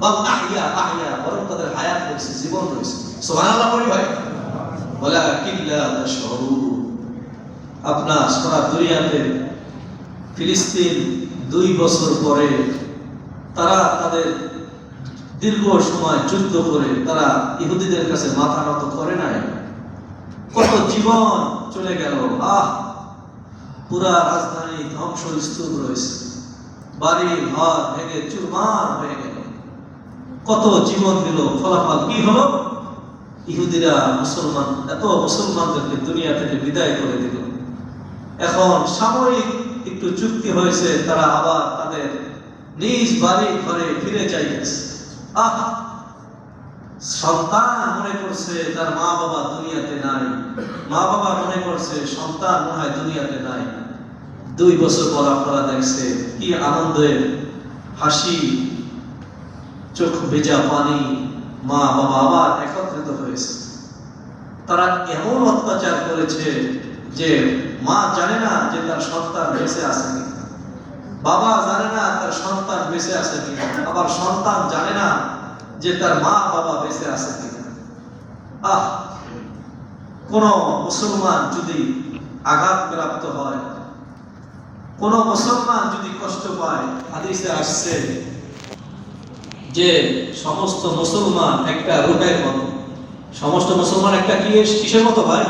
বাল আহিয়া আহিয়া বরং তাদের হায়াত রয়েছে, জীবন রয়েছে। কিল্লা আপনার দুনিয়াতে ফিলিস্তিন দুই বছর পরে তারা তাদের দীর্ঘ সময় যুদ্ধ করে তারা ইহুদিদের কাছে মাথা নত করে নাই। কত জীবন চলে গেল, আহ! পুরা রাজধানী ধ্বংস স্তূপ রয়েছে। বাড়ি, ঘর ভেঙে চুরমার গেল কত জীবন দিল, ফলাফল কি হলো? ইহুদিরা, মুসলমান, এত মুসলমানদেরকে দুনিয়া থেকে বিদায় করে দিল। এখন সাময়িক একটু চুক্তি হয়েছে, তারা আবার তাদের নিজ বাড়ি ঘরে ফিরে যাইতেছে আহা! সন্তান মনে করছে তার মা বাবা দুনিয়াতে নাই। মা বাবা মনে করছে সন্তান মনে হয় দুনিয়াতে নাই। দুই বছর পর আপনারা দেখছে কি আনন্দের হাসি চোখ ভেজা পানি মা বাবা আবার একত্রিত হয়েছে। তারা এমন অত্যাচার করেছে যে মা জানে না যে তার সন্তান বেঁচে আছে বাবা জানে না তার সন্তান বেঁচে আছে কিনা। আবার সন্তান জানে না যে তার মা বাবা বেঁচে আছে কিনা। আহ! কোন মুসলমান যদি আঘাত প্রাপ্ত হয়, কোন মুসলমান যদি কষ্ট পায়, হাদিসে আসছে যে সমস্ত মুসলমান একটা রুহের মতো। সমস্ত মুসলমান একটা কি কিসের মতো ভাই?